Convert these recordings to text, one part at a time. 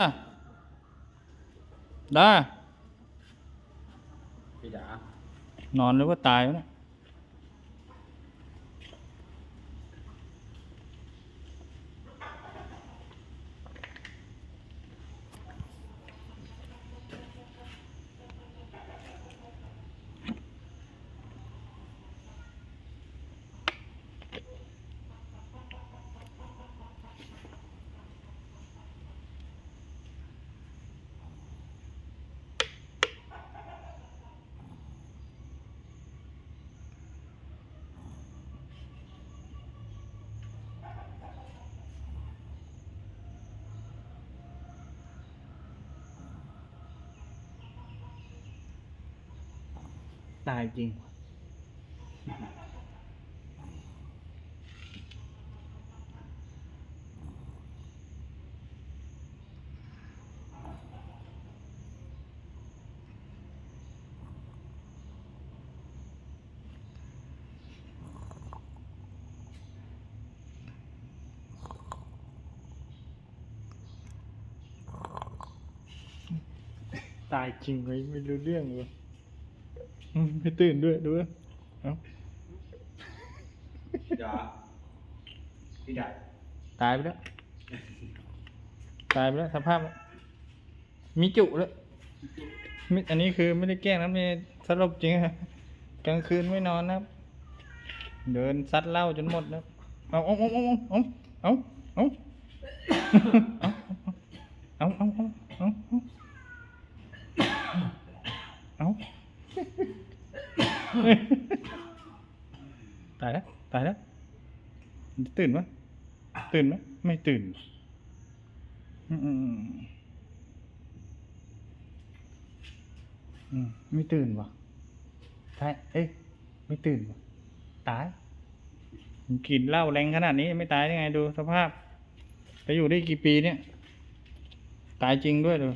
อะได้พี่จ๋านอนหรือว่าตายวะเนี่ย ตายจริง ตายจริงไหมไม่รู้เรื่องเลย ไม่ตื่นด้วยดูว่าเอ้าพี่ดาพี่ดาตายไปแล้ว ตายไปแล้วสภาพ มีจุแล้วอันนี้คือไม่ได้แกล้งนะมีสลบจริงครับกลางคืนไม่นอนนะครับ เดินซัดเหล้าจนหมดนะเอาเอาเอาเอาเอาเอา ตายแล้วตายแล้วตื่นไหมตื่นไหมไม่ตื่นอืมไม่ตื่นวะใช่เอ๊ะไม่ตื่นวะตายกินเหล้าแรงขนาดนี้ไม่ตายได้ไงดูสภาพไปอยู่ได้กี่ปีเนี่ย ตายจริงด้วยดู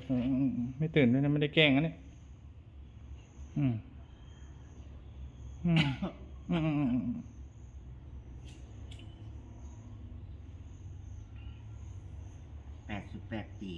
ไม่ตื่นด้วยนะไม่ได้แกล้งนะเนี่ยอืม แปดสิบแปดปี